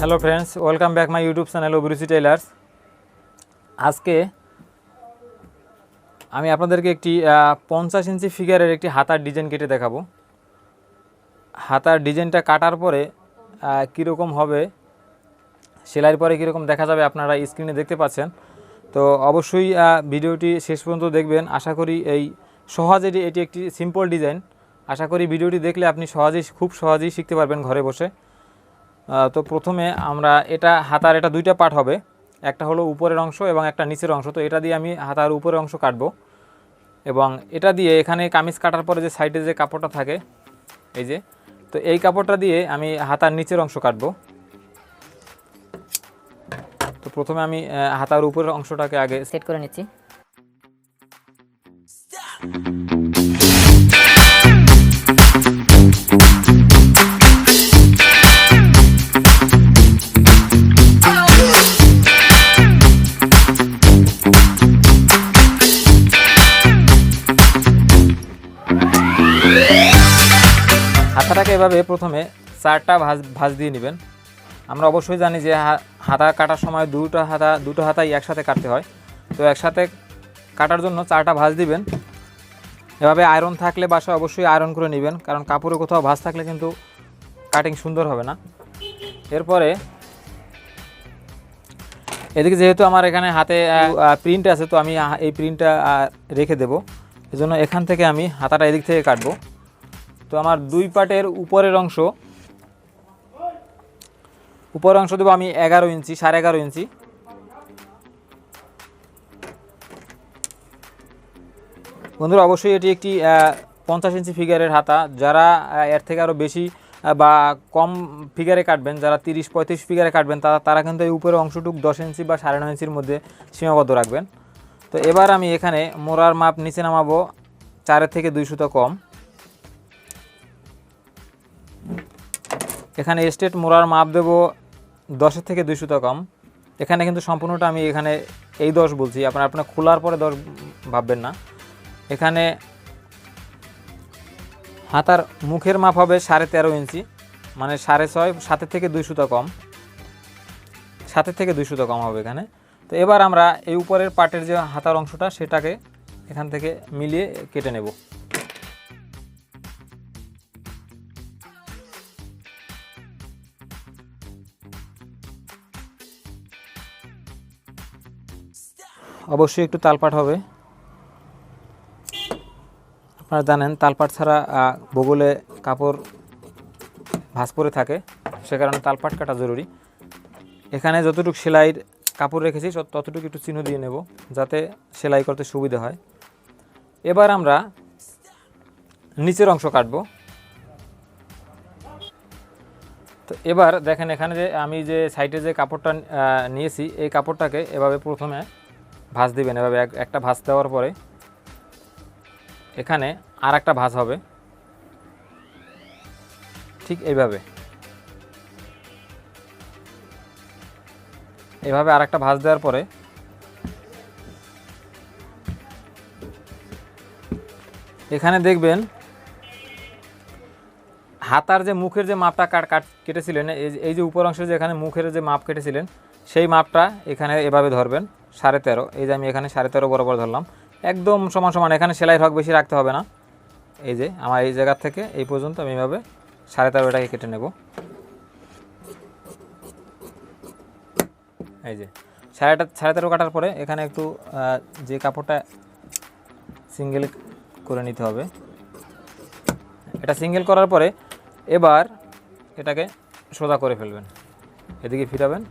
Hello friends welcome back my YouTube channel Abhiruchi tailors আজকে আমি আপনাদেরকে একটি পঞ্চাশ ইঞ্চি ফিগারের একটি হাতার ডিজাইন কেটে দেখাবো। হাতার ডিজাইনটা কাটার পরে কীরকম হবে, সেলাইয়ের পরে কীরকম দেখা যাবে আপনারা স্ক্রিনে দেখতে পাচ্ছেন। তো অবশ্যই ভিডিওটি শেষ পর্যন্ত দেখবেন। আশা করি এই সহজে এটি- একটি সিম্পল ডিজাইন আশা করি ভিডিওটি দেখলে আপনি সহজেই, খুব সহজেই শিখতে পারবেন ঘরে বসে। তো প্রথমে আমরা এটা হাতার এটা দুইটা পার্ট হবে। একটা হলো উপরের অংশ এবং একটা নিচের অংশ। তো এটা দিয়ে আমি হাতার উপরের অংশ কাটবো এবং এটা দিয়ে এখানে কামিজ কাটার পরে যে সাইডে যে কাপড়টা থাকে, এই যে, তো এই কাপড়টা দিয়ে আমি হাতার নিচের অংশ কাটবো। তো প্রথমে আমি হাতার উপরের অংশটাকে আগে সেট করে নিচ্ছি। হাতাটাকে এভাবে প্রথমে চারটা ভাঁজ ভাঁজ দিয়ে নেবেন। আমরা অবশ্যই জানি যে হাতা কাটার সময় দুটো হাতা, দুটো হাতাই একসাথে কাটতে হয়। তো একসাথে কাটার জন্য চারটা ভাঁজ দিবেন। এভাবে আয়রন থাকলে বাসায় অবশ্যই আয়রন করে নেবেন, কারণ কাপড়ে কোথাও ভাঁজ থাকলে কিন্তু কাটিং সুন্দর হবে না। এরপরে এদিকে যেহেতু আমার এখানে হাতে প্রিন্ট আছে, তো আমি এই প্রিন্টটা রেখে দেবো। এজন্য এখান থেকে আমি হাতাটা এদিক থেকে কাটবো। তো আমার দুই পাটের উপরের অংশ উপরের অংশ দেবো আমি এগারো ইঞ্চি, সাড়ে এগারো ইঞ্চি। বন্ধুরা, অবশ্যই এটি একটি পঞ্চাশ ইঞ্চি ফিগারের হাতা। যারা এর থেকে আরও বেশি বা কম ফিগারে কাটবেন, যারা তিরিশ, পঁয়ত্রিশ ফিগারে কাটবেন তারা তারা কিন্তু এই উপরের অংশটুক দশ ইঞ্চি বা সাড়ে নয় ইঞ্চির মধ্যে সীমাবদ্ধ রাখবেন। তো এবার আমি এখানে মোড়ার মাপ নিচে নামাবো, চারের থেকে দুই সুতো কম। এখানে স্টেট মোড়ার মাপ দেব দশের থেকে দুই সুতো কম। এখানে কিন্তু সম্পূর্ণটা আমি এখানে এই দশ বলছি। আপনার আপনার খোলার পরে দশ ভাববেন না। এখানে হাতার মুখের মাপ হবে সাড়ে তেরো ইঞ্চি মানে সাড়ে ছয়, সাতের থেকে দুই সুতো কম। সাতের থেকে দুই সুতো কম হবে এখানে। তো এবার আমরা এই উপরের পাটের যে হাতার অংশটা, সেটাকে এখান থেকে মিলিয়ে কেটে নেব। অবশ্যই একটু তালপাট হবে। আপনারা জানেন, তালপাট ছাড়া বগলে কাপড় ভাঁজ পরে থাকে, সে কারণে তালপাট কাটা জরুরি। এখানে যতটুকু সেলাইয়ের কাপড় রেখেছি তত- ততটুকু একটু চিহ্ন দিয়ে নেব, যাতে সেলাই করতে সুবিধা হয়। এবার আমরা নিচের অংশ কাটবো। তো এবার দেখেন এখানে যে আমি যে সাইডে যে কাপড়টা নিয়েছি, এই কাপড়টাকে এভাবে প্রথমে ভাঁজ দিবেন এভাবে এক- একটা ভাঁজ দেওয়ার পরে এখানে আর একটা ভাঁজ হবে। ঠিক এইভাবে। এভাবে আর একটা ভাঁজ দেওয়ার পরে এখানে দেখবেন হাতার যে মুখের যে মাপটা কাট কাট কেটেছিলেন, এই যে- এই যে উপর অংশে যে এখানে মুখের যে মাপ কেটেছিলেন, সেই মাপটা এখানে এভাবে ধরবেন। সাড়ে তেরো। এই যে আমি এখানে সাড়ে তেরো বরাবর ধরলাম। একদম সমান সমান, এখানে সেলাই হক বেশি রাখতে হবে না। এই যে আমার এই জায়গার থেকে এই পর্যন্ত আমি এভাবে সাড়ে তেরো এটাকে কেটে নেব। এই যে সাড়ে সাড়ে তেরো কাটার পরে এখানে একটু যে কাপড়টা সিঙ্গেল করে নিতে হবে, এটা সিঙ্গেল করার পরে এবার এটাকে সোজা করে ফেলবেন। এদিকে ফিরাবেন।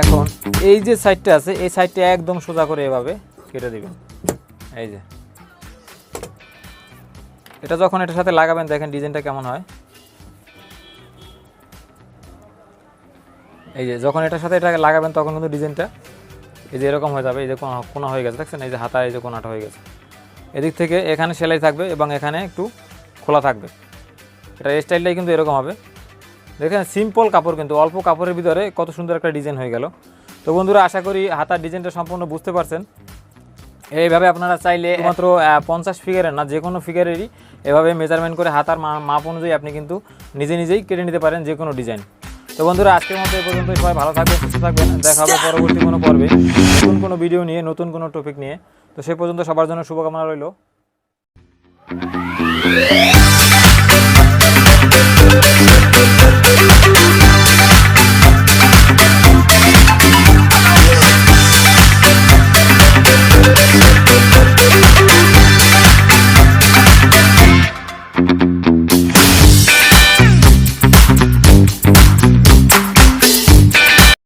এখন এই যে সাইডটা আছে, এই সাইডটা একদম সোজা করে এভাবে কেটে দিবেন। এই যে। এটা যখন এটার সাথে লাগাবেন, দেখেন ডিজাইনটা কেমন হয়। এই যে, যখন এটার সাথে এটাকে লাগাবেন, তখন কিন্তু ডিজাইনটা এই যে এরকম হয়ে যাবে। এই যে কোনা হয়ে গেছে, দেখছেন? এই যে হাতা এই যে কোনাটা হয়ে গেছে। এদিক থেকে এখানে সেলাই থাকবে এবং এখানে একটু খোলা থাকবে। এটা স্টাইলটাই কিন্তু এরকম হবে। দেখেন সিম্পল কাপড় কিন্তু, অল্প কাপড়ের ভিতরে কত সুন্দর একটা ডিজাইন হয়ে গেল। তো বন্ধুরা, আশা করি হাতার ডিজাইনটা সম্পূর্ণ বুঝতে পারছেন। এইভাবে আপনারা চাইলে মাত্র পঞ্চাশ ফিগারের না, যে কোনো ফিগারেরই এভাবে মেজারমেন্ট করে হাতার মাপ অনুযায়ী আপনি কিন্তু নিজে নিজেই কেটে নিতে পারেন যে কোনো ডিজাইন তো বন্ধুরা, আজকের মতো এই পর্যন্ত সবাই ভালো থাকবেন, সুস্থ থাকবেন। দেখা হবে পরবর্তী কোনো পর্বে। নতুন কোনো ভিডিও নিয়ে, নতুন কোনো টপিক নিয়ে। তো সেই পর্যন্ত সবার জন্য শুভকামনা রইল।